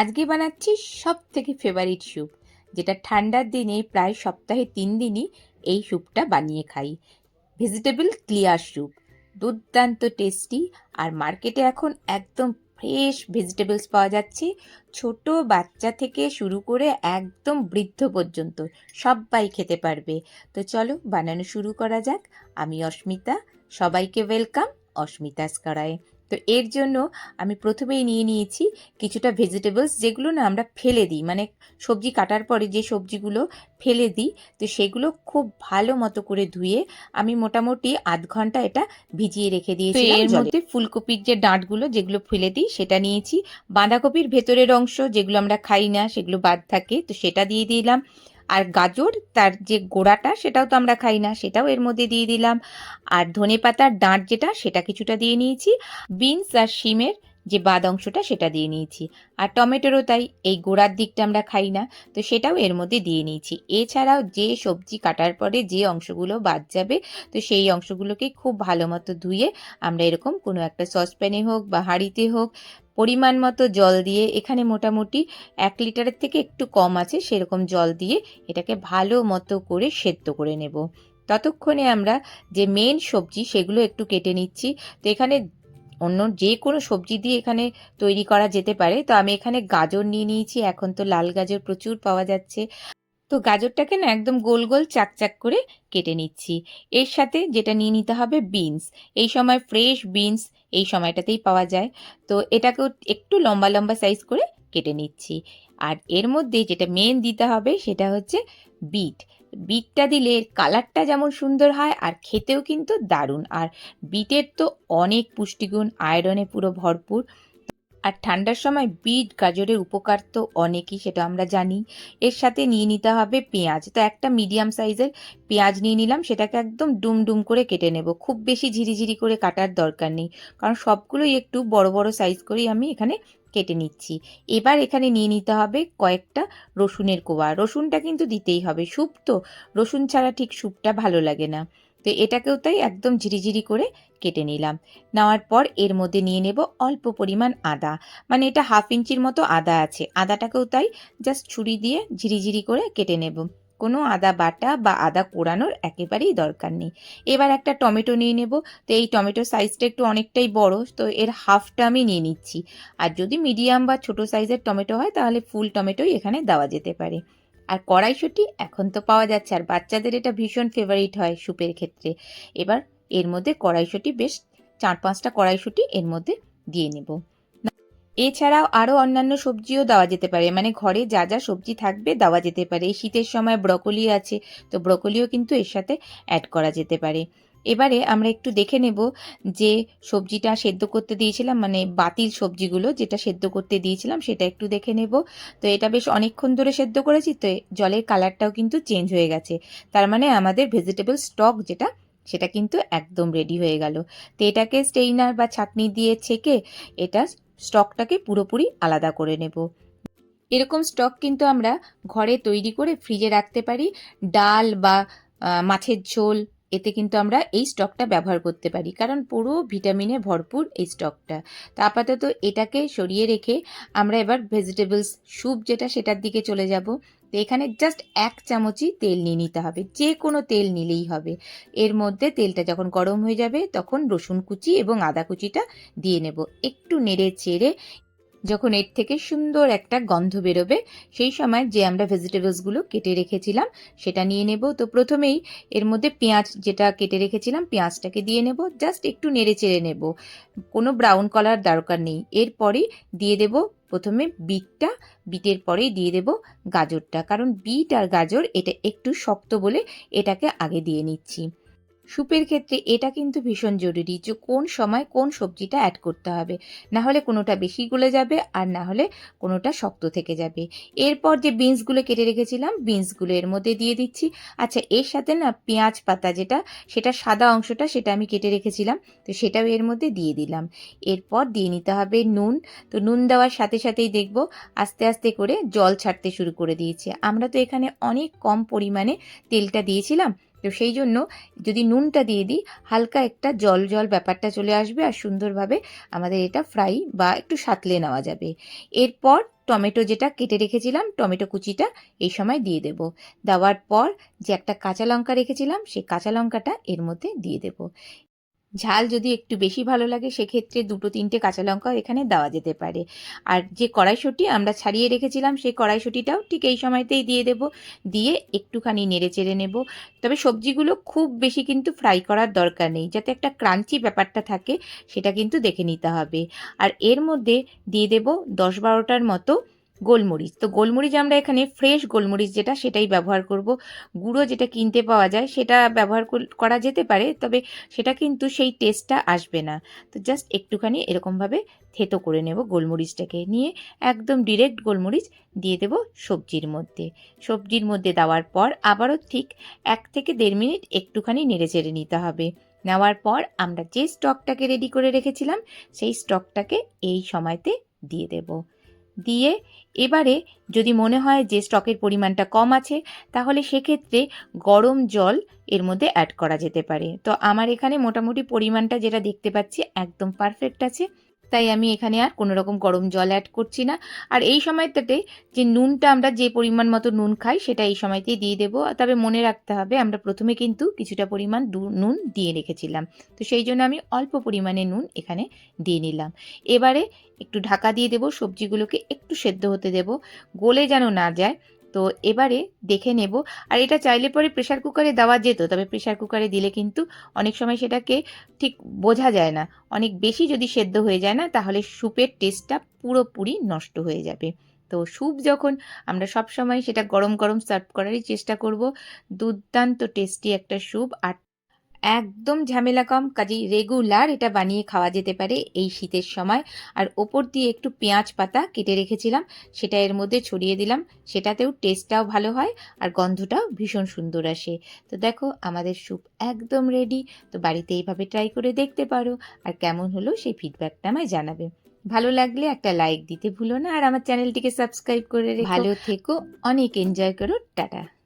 আজকে বানাচ্ছি সব থেকে ফেভারিট স্যুপ যেটা ঠান্ডার দিনে প্রায় সপ্তাহে তিন দিনই এই স্যুপটা বানিয়ে খাই। ভেজিটেবল ক্লিয়ার স্যুপ দুর্দান্ত টেস্টি আর মার্কেটে এখন একদম ফ্রেশ ভেজিটেবলস পাওয়া যাচ্ছে। ছোট বাচ্চা থেকে শুরু করে একদম বৃদ্ধ পর্যন্ত সবাই খেতে পারবে। তো চলো বানানো শুরু করা যাক। আমি অস্মিতা। সবাইকে ওয়েলকাম অস্মিতাস করায় তো এর জন্য আমি প্রথমেই নিয়ে নিয়েছি কিছুটা ভেজিটেবলস যেগুলো না আমরা ফেলে দিই। মানে সবজি কাটার পরে যে সবজিগুলো ফেলে দিই তো সেগুলো খুব ভালো মতো করে ধুয়ে আমি মোটামুটি আধ ঘণ্টা এটা ভিজিয়ে রেখে দিয়েছি এর মধ্যে ফুলকপির যে ডাঁটগুলো যেগুলো ফেলে দিই সেটা নিয়েছি। বাঁধাকপির ভেতরের অংশ যেগুলো আমরা খাই না সেগুলো বাদ থাকে তো সেটা দিয়ে দিলাম। আর গাজর, তার যে গোড়াটা সেটাও তো আমরা খাই না, সেটাও এর মধ্যে দিয়ে দিলাম। আর ধনে পাতার ডাঁট যেটা, সেটা কিছুটা দিয়ে নিয়েছি। বিনস আর শিমের যে বাদ অংশটা, সেটা দিয়ে নিয়েছি। আর টমেটোরও তাই, এই গোড়ার দিকটা আমরা খাই না, তো সেটাও এর মধ্যে দিয়ে নিয়েছি। এছাড়াও যে সবজি কাটার পরে যে অংশগুলো বাদ যাবে, তো সেই অংশগুলোকে খুব ভালো মতো ধুয়ে আমরা এরকম কোনো একটা সসপ্যানে হোক বা হাঁড়িতে হোক পরিমাণ মতো জল দিয়ে এখানে মোটামুটি এক লিটারের থেকে একটু কম আছে, সেরকম জল দিয়ে এটাকে ভালো মতো করে সেদ্ধ করে নেব। ততক্ষণে আমরা যে মেন সবজি সেগুলো একটু কেটে নিচ্ছি। তো এখানে অন্য যে কোনো সবজি দিয়ে এখানে তৈরি করা যেতে পারে। তো আমি এখানে গাজর নিয়ে নিয়েছি, এখন তো লাল গাজর প্রচুর পাওয়া যাচ্ছে। তো গাজরটাকে না একদম গোল গোল চাকচাক করে কেটে নিচ্ছি। এর সাথে যেটা নিয়ে নিতে হবে বিনস। এই সময় ফ্রেশ বিনস এই সময়টাতেই পাওয়া যায়। তো এটাকেও একটু লম্বা লম্বা সাইজ করে কেটে নিচ্ছি। আর এর মধ্যে যেটা মেন দিতে হবে সেটা হচ্ছে বিট। বিটটা দিলে কালারটা যেমন সুন্দর হয় আর খেতেও কিন্তু দারুণ। আর বিটের তো অনেক পুষ্টিগুণ, আয়রনে পুরো ভরপুর। আর ঠান্ডার সময় বিট, গাজরের উপকার তো অনেকই, সেটা আমরা জানি। এর সাথে নিয়ে নিতে হবে পেঁয়াজ। তো একটা মিডিয়াম সাইজের পেঁয়াজ নিয়ে নিলাম, সেটাকে একদম ডুম ডুম করে কেটে নেব। খুব বেশি ঝিরিঝিরি করে কাটার দরকার নেই, কারণ সবগুলোই একটু বড় বড় সাইজ করেই আমি এখানে কেটে নিচ্ছি। এবার এখানে নিয়ে নিতে হবে কয়েকটা রসুনের কোয়া। রসুনটা কিন্তু দিতেই হবে। স্যুপ তো, রসুন ছাড়া ঠিক স্যুপটা ভালো লাগে না। তো এটাকেও তাই একদম ঝিরিঝিরি করে কেটে নিলাম। নেওয়ার পর এর মধ্যে নিয়ে নেব অল্প পরিমাণ আদা। মানে এটা হাফ ইঞ্চির মতো আদা আছে। আদাটাকেও তাই জাস্ট ছুরি দিয়ে ঝিরিঝিরি করে কেটে নেব। কোনো আদা বাটা বা আদা কোড়ানোর একেবারেই দরকার নেই। এবার একটা টমেটো নিয়ে নেব। তো এই টমেটোর সাইজটা একটু অনেকটাই বড়, তো এর হাফটা আমি নিয়ে নিচ্ছি। আর যদি মিডিয়াম বা ছোট সাইজের টমেটো হয়, তাহলে ফুল টমেটোই এখানে দেওয়া যেতে পারে। আর কড়াইশুঁটি এখন তো পাওয়া যাচ্ছে, আর বাচ্চাদের এটা ভীষণ ফেভারিট হয় স্যুপের ক্ষেত্রে। এবার এর মধ্যে কড়াইশুঁটি বেশ, চার পাঁচটা কড়াইশুঁটি এর মধ্যে দিয়ে নেব। এছাড়াও আরও অন্যান্য সবজিও দেওয়া যেতে পারে মানে ঘরে যা যা সবজি থাকবে দেওয়া যেতে পারে। শীতের সময় ব্রকলি আছে, তো ব্রকলিও কিন্তু এর সাথে অ্যাড করা যেতে পারে। এবারে আমরা একটু দেখে নেব যে সবজিটা সেদ্ধ করতে দিয়েছিলাম মানে বাতিল সবজিগুলো যেটা সেদ্ধ করতে দিয়েছিলাম সেটা একটু দেখে নেব। তো এটা বেশ অনেকক্ষণ ধরে সেদ্ধ করেছি, তো জলের কালারটাও কিন্তু চেঞ্জ হয়ে গেছে। তার মানে আমাদের ভেজিটেবল স্টক যেটা, সেটা কিন্তু একদম রেডি হয়ে গেল। তো এটাকে স্টেইনার বা ছাঁকনি দিয়ে ছেঁকে এটা স্টকটাকে পুরোপুরি আলাদা করে নেব। এরকম স্টক কিন্তু আমরা ঘরে তৈরি করে ফ্রিজে রাখতে পারি। ডাল বা মাছের ঝোল এতে কিন্তু আমরা এই স্টকটা ব্যবহার করতে পারি। কারণ পুরো ভিটামিনে ভরপুর এই স্টকটা তা আপাতত এটাকে সরিয়ে রেখে আমরা এবার ভেজিটেবলস স্যুপ যেটা সেটার দিকে চলে যাব। তো এখানে জাস্ট এক চামচই তেল নিয়ে নিতে হবে। যে কোনো তেল নিলেই হবে। এর মধ্যে তেলটা যখন গরম হয়ে যাবে, তখন রসুন কুচি এবং আদা কুচিটা দিয়ে নেব। একটু নেড়ে চেড়ে যখন এর থেকে সুন্দর একটা গন্ধ বেরোবে, সেই সময় যে আমরা ভেজিটেবলসগুলো কেটে রেখেছিলাম, সেটা নিয়ে নেব। তো প্রথমেই এর মধ্যে পেঁয়াজ যেটা কেটে রেখেছিলাম, পেঁয়াজটাকে দিয়ে নেব। জাস্ট একটু নেড়ে চেড়ে নেব। কোনো ব্রাউন কালার দরকার নেই। এরপরে দিয়ে দেব প্রথমে বিটটা। বিটের পরেই দিয়ে দেব গাজরটা। কারণ বিট আর গাজর এটা একটু শক্ত বলে এটাকে আগে দিয়ে নিচ্ছি। স্যুপের ক্ষেত্রে এটা কিন্তু ভীষণ জরুরি যে কোন সময় কোন সবজিটা অ্যাড করতে হবে। না হলে কোনোটা বেশি গলে যাবে আর না হলে কোনোটা শক্ত থেকে যাবে। এরপর যে বিনসগুলো কেটে রেখেছিলাম, বিনসগুলো এর মধ্যে দিয়ে দিচ্ছি। আচ্ছা এর সাথে না পেঁয়াজ পাতা যেটা, সেটা সাদা অংশটা সেটা আমি কেটে রেখেছিলাম, তো সেটাও এর মধ্যে দিয়ে দিলাম। এরপর দিয়ে নিতে হবে নুন, তো নুন দেওয়ার সাথে সাথেই দেখব আস্তে আস্তে করে জল ছাড়তে শুরু করে দিয়েছে। আমরা তো এখানে অনেক কম পরিমাণে তেলটা দিয়েছিলাম তো সেই জন্য যদি নুনটা দিয়ে দিই, হালকা একটা জল জল ব্যাপারটা চলে আসবে আর সুন্দরভাবে আমাদের এটা ফ্রাই বা একটু সাতলে নেওয়া যাবে। এরপর টমেটো যেটা কেটে রেখেছিলাম, টমেটো কুচিটা এই সময় দিয়ে দেব। দেওয়ার পর যে একটা কাঁচা লঙ্কা রেখেছিলাম, সেই কাঁচা লঙ্কাটা এর মধ্যে দিয়ে দেব। ঝাল যদি একটু বেশি ভালো লাগে, সেক্ষেত্রে দুটো, তিনটে কাঁচা লঙ্কাও এখানে দেওয়া যেতে পারে। আর যে কড়াইশুঁটি আমরা ছাড়িয়ে রেখেছিলাম, সেই কড়াইশুঁটিটাও ঠিক এই সময়তেই দিয়ে দেব। দিয়ে একটুখানি নেড়ে চেড়ে নেব। তবে সবজিগুলো খুব বেশি কিন্তু ফ্রাই করার দরকার নেই। যাতে একটা ক্রাঞ্চি ব্যাপারটা থাকে, সেটা কিন্তু দেখে নিতে হবে। আর এর মধ্যে দিয়ে দেব দশ বারোটার মতো গোলমরিচ। তো গোলমরিচ আমরা এখানে ফ্রেশ গোলমরিচ যেটা সেটাই ব্যবহার করব। গুঁড়ো যেটা কিনতে পাওয়া যায় সেটা ব্যবহার করা যেতে পারে, তবে সেটা কিন্তু সেই টেস্টটা আসবে না। তো জাস্ট একটুখানি এরকমভাবে থেতো করে নেব গোলমরিচটাকে নিয়ে। একদম ডিরেক্ট গোলমরিচ দিয়ে দেব সবজির মধ্যে। সবজির মধ্যে দেওয়ার পর আবারও ঠিক এক থেকে দেড় মিনিট একটুখানি নেড়ে চেড়ে নিতে হবে। নেওয়ার পর আমরা যে স্টকটাকে রেডি করে রেখেছিলাম, সেই স্টকটাকে এই সময়তে দিয়ে দেব। দিয়ে এবারে যদি মনে হয় যে স্টকের পরিমাণটা কম আছে, তাহলে সেক্ষেত্রে গরম জল এর মধ্যে অ্যাড করা যেতে পারে। তো আমার এখানে মোটামুটি পরিমাণটা যেটা দেখতে পাচ্ছি একদম পারফেক্ট আছে। তাই আমি এখানে আর কোনো রকম গরম জল অ্যাড করছি না। আর এই সময়টাতে যে নুনটা আমরা যে পরিমাণ মতো নুন খাই, সেটা এই সময়তেই দিয়ে দেবো। তবে মনে রাখতে হবে, আমরা প্রথমে কিন্তু কিছুটা পরিমাণ নুন দিয়ে রেখেছিলাম। তো সেই জন্য আমি অল্প পরিমাণে নুন এখানে দিয়ে নিলাম। এবারে একটু ঢাকা দিয়ে দেবো, সবজিগুলোকে একটু সেদ্ধ হতে দেব। গলে যেন না যায় তো এবারে দেখে নেব। আর এটা চাইলে পরে প্রেশার কুকারে দেওয়া যেত, তবে প্রেশার কুকারে দিলে কিন্তু অনেক সময় সেটাকে ঠিক বোঝা যায় না। অনেক বেশি যদি সেদ্ধ হয়ে যায় না, তাহলে স্যুপের টেস্টটা পুরোপুরি নষ্ট হয়ে যাবে। তো স্যুপ যখন আমরা সব সময় সেটা গরম গরম সার্ভ করারই চেষ্টা করব, দুর্দান্ত টেস্টি একটা স্যুপ আর একদম ঝামেলা কম। কাজেই রেগুলার এটা বানিয়ে খাওয়া যেতে পারে এই শীতের সময়। আর ওপর দিয়ে একটু পেঁয়াজ পাতা কেটে রেখেছিলাম সেটা এর মধ্যে ছড়িয়ে দিলাম। সেটাতেও টেস্টটাও ভালো হয় আর গন্ধটাও ভীষণ সুন্দর আসে। তো দেখো আমাদের স্যুপ একদম রেডি তো বাড়িতে এইভাবে ট্রাই করে দেখতে পারো। আর কেমন হলো সেই ফিডব্যাকটা আমায় জানাবে। ভালো লাগলে একটা লাইক দিতে ভুলো না। আর আমার চ্যানেলটিকে সাবস্ক্রাইব করে ভালো থেকো। অনেক এনজয় করো। টাটা।